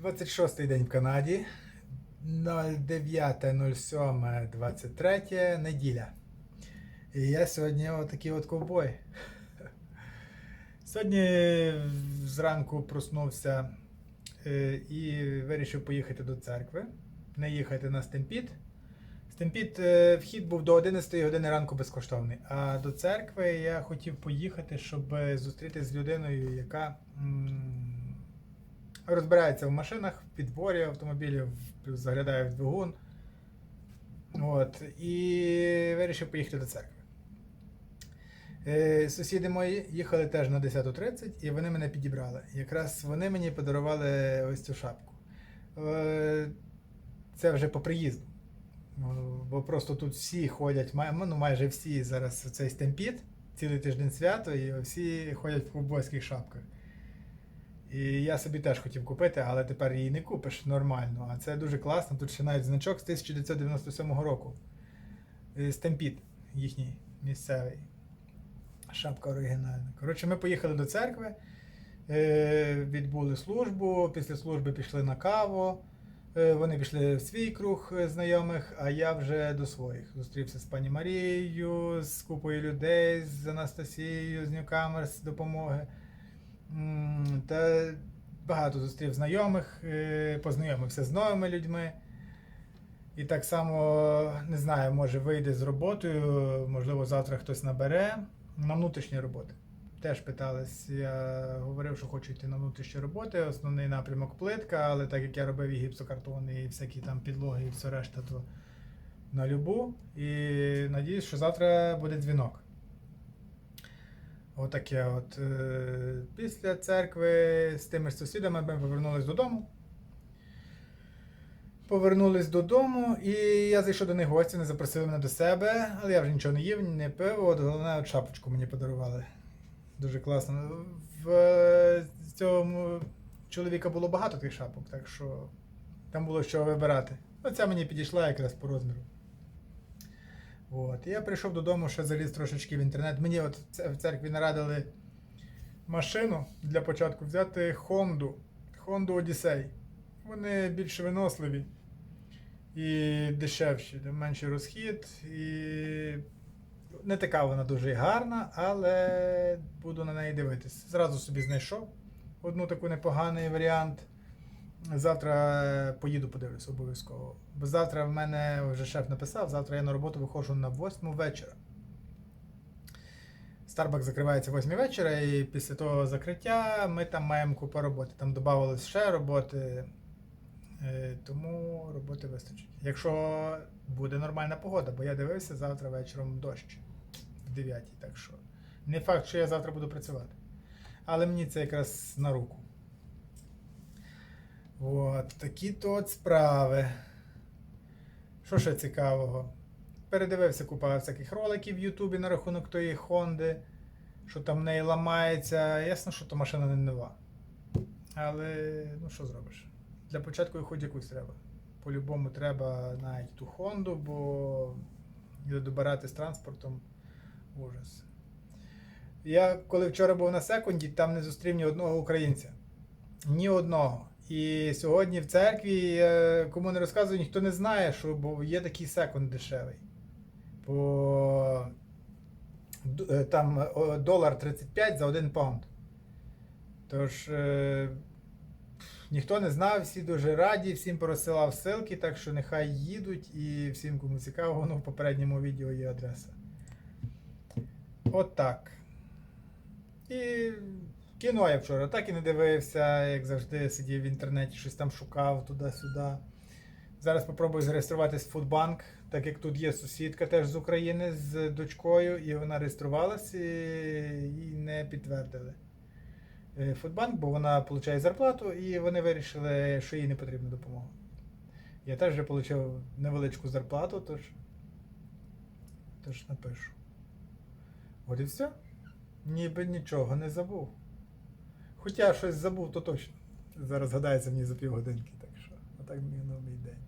26-й день в Канаді. 09.07.23 неділя. І я сьогодні отакий от ковбой. Сьогодні зранку проснувся е, і вирішив поїхати до церкви, не їхати на Стемпіт. Стемпіт е, вхід був до 11 години ранку безкоштовний. А до церкви я хотів поїхати, щоб зустрітися з людиною, яка розбирається в машинах, в підборі автомобілів, заглядає в двигун. От, і вирішив поїхати до церкви. Е, Сусіди мої їхали теж на 10.30 і вони мене підібрали. Якраз вони мені подарували ось цю шапку. Е, Це вже по приїзду. Ну, Бо просто тут всі ходять, май- ну майже всі зараз цей стемпіт, цілий тиждень свято, і всі ходять в ковбойських шапках. І я собі теж хотів купити, але тепер її не купиш нормально. А це дуже класно. Тут ще навіть значок з 1997 року. Е, Стемпіт їхній місцевий. Шапка оригінальна. Коротше, ми поїхали до церкви, е, відбули службу, після служби пішли на каву. Е, Вони пішли в свій круг знайомих, а я вже до своїх. Зустрівся з пані Марією, з купою людей, з Анастасією, з Newcomers допомоги. Та багато зустрів знайомих, е, познайомився з новими людьми. І так само, не знаю, може вийде з роботою, можливо, завтра хтось набере на внутрішні роботи. Теж питались, я говорив, що хочу йти на внутрішні роботи. Основний напрямок плитка, але так як я робив і гіпсокартони, і всякі там підлоги, і все решта, то на любу. І надіюсь, що завтра буде дзвінок. Отаке от. Е, Після церкви з тими ж сусідами ми повернулись додому. Повернулись додому, і я зайшов до них гості, не запросили мене до себе, але я вже нічого не їв, не пив. От головне, от шапочку мені подарували. Дуже класно. В цьому чоловіка було багато тих шапок, так що там було що вибирати. Оця мені підійшла якраз по розміру. От. Я прийшов додому, ще заліз трошечки в інтернет. Мені от в церкві нарадили машину для початку взяти Honda. Honda Odyssey. Вони більш виносливі і дешевші, де менший розхід. І не така вона дуже гарна, але буду на неї дивитись. Зразу собі знайшов одну таку непоганий варіант. Завтра е, поїду подивлюсь обов'язково. Бо завтра в мене вже шеф написав, завтра я на роботу виходжу на 8 вечора. Старбак закривається о 8 вечора, і після того закриття ми там маємо купу роботи. Там додавалось ще роботи, е, тому роботи вистачить. Якщо буде нормальна погода, бо я дивився завтра вечором дощ в 9, так що не факт, що я завтра буду працювати. Але мені це якраз на руку. От, такі то от справи. Що ще цікавого? Передивився купа всяких роликів в Ютубі на рахунок тої Хонди, що там в неї ламається. Ясно, що то машина не нова. Але ну що зробиш? Для початку і хоч якусь треба. По-любому треба навіть ту Хонду, бо добирати з транспортом ужас. Я коли вчора був на секунді, там не зустрів ні одного українця. Ні одного. І сьогодні в церкві, е, кому не розказую, ніхто не знає, що є такий секунд дешевий. По е, там долар 35 за один паунд. Тож е, ніхто не знав, всі дуже раді, всім порозсилав ссылки, так що нехай їдуть і всім, кому цікаво, воно в попередньому відео є адреса. От так. І кіно я вчора так і не дивився, як завжди сидів в інтернеті, щось там шукав туди-сюди. Зараз попробую зареєструватись в Фудбанк, так як тут є сусідка теж з України з дочкою, і вона реєструвалась і не підтвердили. е, Фудбанк, бо вона отримує зарплату, і вони вирішили, що їй не потрібна допомога. Я теж вже отримав невеличку зарплату, тож, тож напишу. От і все. Ніби нічого не забув. Хоча щось забув, то точно. Зараз гадається мені за півгодинки, так що отак мені новий день.